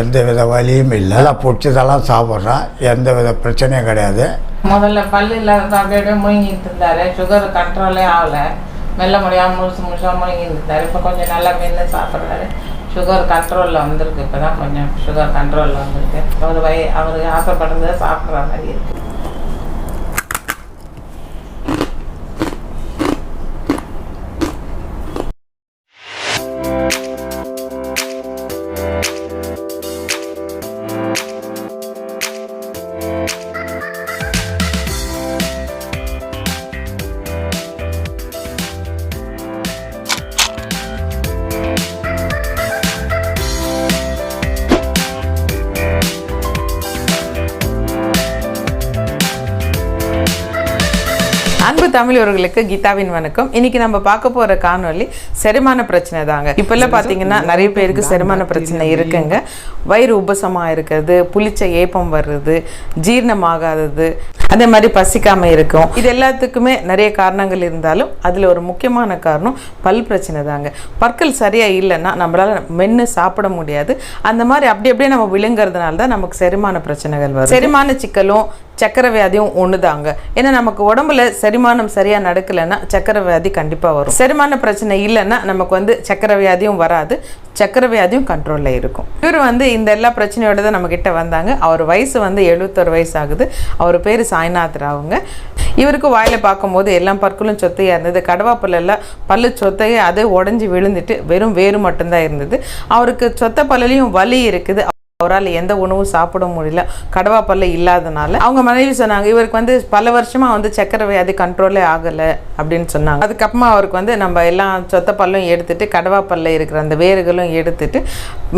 எந்த வித வலியும் இல்லை. எல்லாம் பிடிச்சதெல்லாம் சாப்பிட்றேன் எந்த வித பிரச்சனையும் கிடையாது. முதல்ல பல்லு இல்லாத அப்படியே முழுங்கிட்டு இருந்தாரு. சுகர் கண்ட்ரோலே ஆகலை. மெல்ல முடியாமல் முழுசு முழுசாக முழுங்கிட்டு இருந்தார். இப்போ கொஞ்சம் நல்லா மென்று சாப்பிட்றாரு. சுகர் கண்ட்ரோலில் வந்திருக்கு. இப்போ தான் கொஞ்சம் சுகர் கண்ட்ரோலில் வந்திருக்கு. அவர் வய அவருக்கு ஆசைப்படுறத சாப்பிட்ற மாதிரி இருக்கு. தமிழர்களுக்கு கீதாவின் வணக்கம். இன்னைக்கு நம்ம பார்க்க போற காணொளி செரிமான பிரச்சனை தாங்க. இப்பெல்லாம் பார்த்தீங்கன்னா நிறைய பேருக்கு செரிமான பிரச்சனை இருக்குங்க. வயிறு உபசமா இருக்கிறது புளிச்ச ஏப்பம் வர்றது ஜீரணமாகாதது அதே மாதிரி பசிக்காம இருக்கும். இது எல்லாத்துக்குமே நிறைய காரணங்கள் இருந்தாலும் அதுல ஒரு முக்கியமான காரணம் பல் பிரச்சனை தாங்க. பற்கள் சரியா இல்லைன்னா நம்மளால மென்று சாப்பிட முடியாது. அந்த மாதிரி அப்படி அப்படியே நம்ம விழுங்குறதுனால தான் நமக்கு செரிமான பிரச்சனைகள் வரும் செரிமான சிக்கலும் சக்கரை வியாதியும் ஒன்று தாங்க ஏன்னா நமக்கு உடம்புல செரிமானம் சரியாக நடக்கலைன்னா சக்கரை வியாதி கண்டிப்பாக வரும். செரிமான பிரச்சனை இல்லைன்னா நமக்கு வந்து சக்கரை வியாதியும் வராது. சக்கரை வியாதியும் கண்ட்ரோலில் இருக்கும். இவர் வந்து இந்த எல்லா பிரச்சனையோட தான் நம்மக்கிட்ட வந்தாங்க. அவர் வயசு வந்து எழுபத்தொரு வயசு ஆகுது அவர் பேர் சாய்நாத் ராவுங்க. இவருக்கு வாயில் பார்க்கும்போது எல்லா பற்களும் சொத்தையாக இருந்தது. கடவாப்பல்லாம் பல்லு சொத்தையே அதே உடஞ்சி விழுந்துட்டு வெறும் வேறு மட்டும்தான் இருந்தது. அவருக்கு சொத்த பல்லுலையும் வலி இருக்குது. அவரால் எந்த உணவும் சாப்பிட முடியல கடவாப்பல்ல இல்லாதனால. அவங்க மனைவி சொன்னாங்க இவருக்கு வந்து பல வருஷமாக வந்து சக்கரை வியாதி கண்ட்ரோலே ஆகலை அப்படின்னு சொன்னாங்க. அதுக்கப்புறமா அவருக்கு வந்து நம்ம எல்லாம் சொத்த பல்லும் எடுத்துட்டு கடவாப்பல்ல இருக்கிற அந்த வேர்களும் எடுத்துட்டு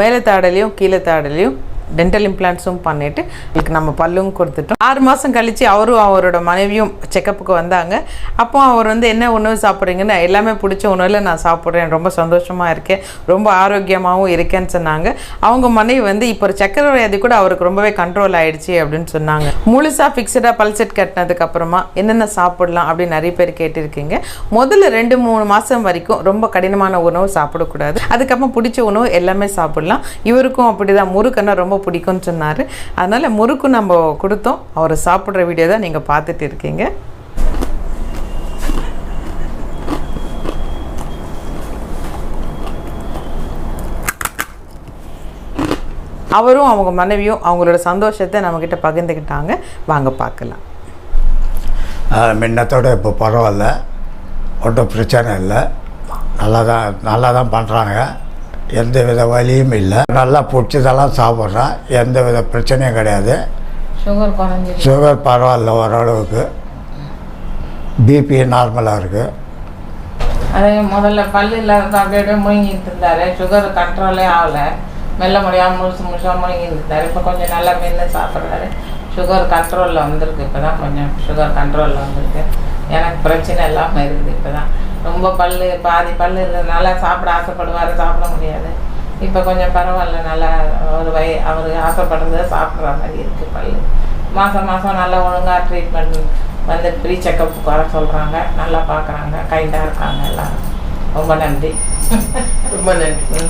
மேலே தாடலையும் கீழே தாடலையும் டென்டல் இம்ப்ளான்ஸும் பண்ணிட்டு இதுக்கு நம்ம பல்லும் கொடுத்துட்டோம். ஆறு மாதம் கழித்து அவரும் அவரோட மனைவியும் செக்கப்புக்கு வந்தாங்க. அப்போ அவர் வந்து என்ன உணவு சாப்பிட்றீங்கன்னு எல்லாமே பிடிச்ச உணவில் நான் சாப்பிட்றேன். ரொம்ப சந்தோஷமாக இருக்கேன் ரொம்ப ஆரோக்கியமாகவும் இருக்கேன்னு சொன்னாங்க. அவங்க மனைவி வந்து இப்போ ஒரு சக்கரை வியாதி கூட அவருக்கு ரொம்பவே கண்ட்ரோல் ஆயிடுச்சு அப்படின்னு சொன்னாங்க. முழுசாக ஃபிக்ஸடாக பல்செட் கட்டினதுக்கு அப்புறமா என்னென்ன சாப்பிடலாம்? அப்படின்னு நிறைய பேர் கேட்டிருக்கீங்க. முதல்ல ரெண்டு மூணு மாதம் வரைக்கும் ரொம்ப கடினமான உணவு சாப்பிடக்கூடாது. அதுக்கப்புறம் பிடிச்ச உணவு எல்லாமே சாப்பிடலாம். இவருக்கும் அப்படிதான். முறுக்குன்னா ரொம்ப பிடிக்கும்னு சொன்னார். அதனால் முறுக்கு நம்ம கொடுத்தோம். அவர் சாப்பிட்ற வீடியோ தான் நீங்கள் பார்த்துட்டு இருக்கீங்க. அவரும் அவங்க மனைவியும் அவங்களோட சந்தோஷத்தை நம்மக்கிட்ட பகிர்ந்துக்கிட்டாங்க. வாங்க பார்க்கலாம். அஹ் முன்னத்தோட இப்போ பரவாயில்ல. ஒன்றும் பிரச்சனை இல்லை. நல்லா தான் நல்லா தான் பண்ணுறாங்க எந்த வித வலியும் இல்லை. நல்லா பிடிச்சதெல்லாம் சாப்பிட்றேன் எந்த வித பிரச்சனையும் கிடையாது. சுகர் குறைஞ்சிருக்கு. சுகர் பரவாயில்ல ஓரளவுக்கு. பிபி நார்மலாக இருக்குது அதே முதல்ல பல்லு இல்லாத அப்படியே அப்படியே முழுங்கிட்டு இருந்தாரு. சுகர் கண்ட்ரோலே ஆகல. மெல்ல முடியாமல் முழுசு முழுசாக முழுங்கிட்டு இருந்தாரு. இப்போ கொஞ்சம் நல்லா மென்று சாப்பிட்றாரு. சுகர் கண்ட்ரோலில் வந்திருக்கு. இப்போ தான் கொஞ்சம் சுகர் கண்ட்ரோலில் வந்திருக்கு. எனக்கு பிரச்சனை இல்லாமல் இருக்குது இப்போ தான் ரொம்ப பல்லு பாதி பல்லு இருந்ததுனால சாப்பிட ஆசைப்படுவார் சாப்பிட முடியாது. இப்போ கொஞ்சம் பரவாயில்ல நல்லா ஒரு வய அவர் ஆசைப்படுறத சாப்பிட்ற மாதிரி இருக்குது பல்லு. மாதம் மாதம் நல்லா ஒழுங்காக ட்ரீட்மெண்ட் வந்து ப்ரீ செக்கப்புக்கு வர சொல்கிறாங்க நல்லா பார்க்குறாங்க கைண்டாக இருக்காங்க எல்லாரும். ரொம்ப நன்றி. ரொம்ப நன்றி.